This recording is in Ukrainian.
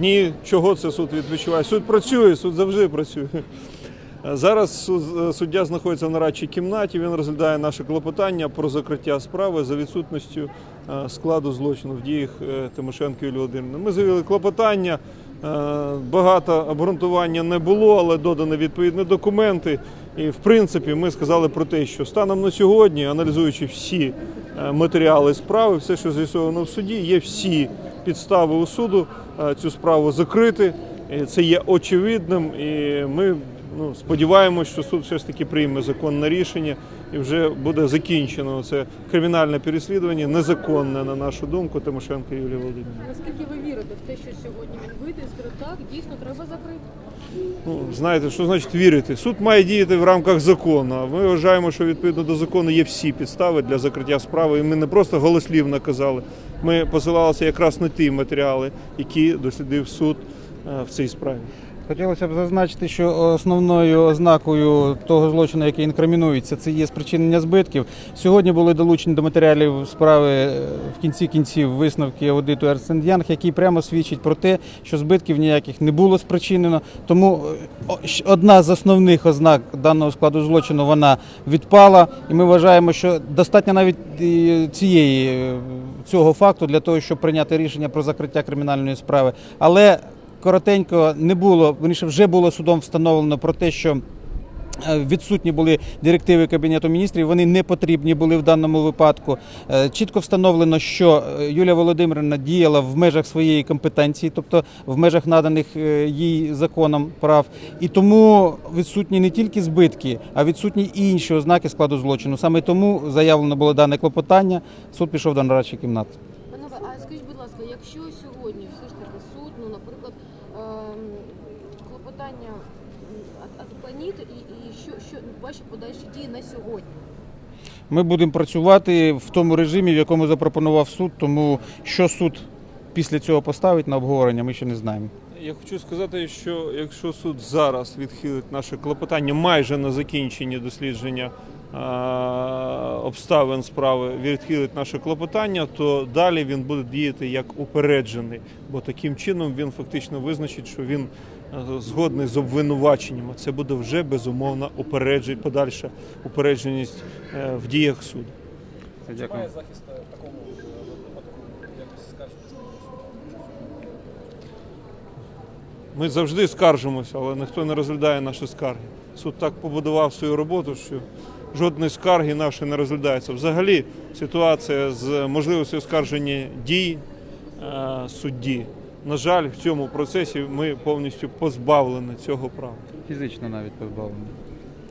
Ні, чого це суд відпочиває? Суд працює, суд завжди працює. Зараз суддя знаходиться в нарадчій кімнаті. Він розглядає наше клопотання про закриття справи за відсутністю е, складу злочину в діях е, Тимошенко Юлії Володимирівни. Ми завели клопотання. е, Багато обґрунтування не було, але додані відповідні документи. І в принципі ми сказали про те, що станом на сьогодні, аналізуючи всі матеріали справи, все, що з'ясовано в суді, є всі підстави у суду е, цю справу закрити. Це є очевидним, і ми ну, сподіваємось, що суд все ж таки прийме законне рішення і вже буде закінчено це кримінальне переслідування, незаконне, на нашу думку, Тимошенко Юлії Володимирівни. Наскільки ви вірите в те, що сьогодні він вийде і скаже, так, дійсно треба закрити? Ну, знаєте, що значить вірити? Суд має діяти в рамках закону. Ми вважаємо, що відповідно до закону є всі підстави для закриття справи. І ми не просто голослівно казали. Ми посилалися якраз на ті матеріали, які дослідив суд е, в цій справі. Хотілося б зазначити, що основною ознакою того злочину, який інкримінується, це є спричинення збитків. Сьогодні були долучені до матеріалів справи е, в кінці кінців висновки аудиту Young, який прямо свідчить про те, що збитків ніяких не було спричинено. Тому е, одна з основних ознак даного складу злочину вона відпала, і ми вважаємо, що достатньо навіть е, цієї цього факту для того, щоб прийняти рішення про закриття кримінальної справи. Але коротенько не було, верніше вже було судом встановлено про те, що е, відсутні були директиви Кабінету міністрів, вони не потрібні були в даному випадку. Е, Чітко встановлено, що е, Юлія Володимирівна діяла в межах своєї компетенції, тобто в межах наданих їй законом прав. І тому відсутні не тільки збитки, а відсутні і інші ознаки складу злочину. Саме тому заявлено було дане клопотання. Суд пішов до нарадчої кімнати. Панове, а скажіть, будь ласка, якщо сьогодні все ж таки суд, ну, наприклад, клопотання отклонити, і, і що, що ваші подальші дії на сьогодні? Ми будемо працювати в тому режимі, в якому запропонував суд. Тому що суд після цього поставить на обговорення, ми ще не знаємо. Я хочу сказати, що якщо суд зараз відхилить наше клопотання майже на закінченні дослідження обставин справи, відхилить наше клопотання, то далі він буде діяти як упереджений, бо таким чином він фактично визначить, що він е, згодний з обвинуваченням. Це буде вже безумовно упереджень, подальша упередженість е, в діях суду. Дякую. Має захист в такому випадку якось скаржитись? Ми завжди скаржимося, але ніхто не розглядає наші скарги. Суд так побудував свою роботу, що жодної скарги нашої не розглядається. Взагалі, ситуація з можливістю оскарження дій е, судді. На жаль, в цьому процесі ми повністю позбавлені цього права. Фізично навіть позбавлено.